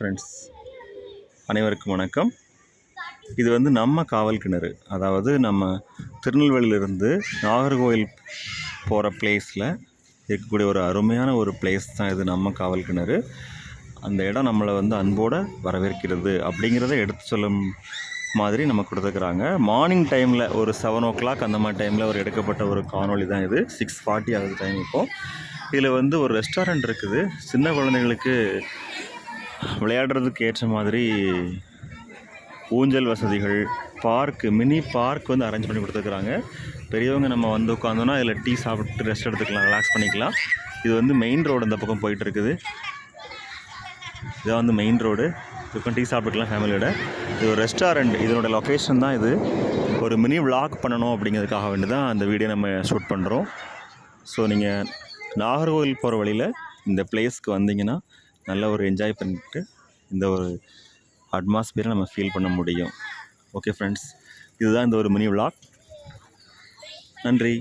Friends அனைவருக்கும் வணக்கம். இது வந்து நம்ம காவல் கிணறு. அதாவது நம்ம திருநெல்வேலியிலிருந்து நாகர்கோவில் போகிற பிளேஸில் இருக்கக்கூடிய ஒரு அருமையான ஒரு பிளேஸ் தான் இது நம்ம காவல் கிணறு. அந்த இடம் நம்மளை வந்து அன்போடு வரவேற்கிறது அப்படிங்கிறத எடுத்து சொல்லும் மாதிரி நம்ம கொடுத்துருக்குறாங்க. மார்னிங் டைமில் ஒரு செவன் ஓ கிளாக் அந்த மாதிரி டைமில் ஒரு எடுக்கப்பட்ட ஒரு காணொளி தான் இது. சிக்ஸ் ஃபார்ட்டி ஆகுது டைம் இப்போது இதில் வந்து ஒரு ரெஸ்டாரண்ட் இருக்குது. சின்ன குழந்தைங்களுக்கு விளையாடுறதுக்கு ஏற்ற மாதிரி ஊஞ்சல் வசதிகள் பார்க்கு மினி பார்க் வந்து அரேஞ்ச் பண்ணி கொடுத்துருக்குறாங்க. பெரியவங்க நம்ம வந்து உட்காந்தோன்னா இதில் டீ சாப்பிட்டு ரெஸ்ட் எடுத்துக்கலாம் ரிலாக்ஸ் பண்ணிக்கலாம். இது வந்து மெயின் ரோடு இந்த பக்கம் போயிட்டுருக்குது. இதான் வந்து மெயின் ரோடு இப்போ டீ சாப்பிட்டுக்கலாம் ஃபேமிலியோட இது ஒரு ரெஸ்டாரண்ட் இதனோட லொக்கேஷன் தான் இது. ஒரு மினி விளாக் பண்ணணும் அப்படிங்கிறதுக்காக வேண்டி தான் அந்த வீடியோ நம்ம ஷூட் பண்ணுறோம் ஸோ நீங்கள் நாகர்கோவில் போகிற வழியில் இந்த பிளேஸ்க்கு வந்தீங்கன்னா நல்ல ஒரு என்ஜாய் பண்ணிட்டு இந்த ஒரு அட்மாஸ்பியரை நம்ம ஃபீல் பண்ண முடியும். ஓகே ஃப்ரெண்ட்ஸ் இதுதான் இந்த ஒரு மினி விளாக் நன்றி.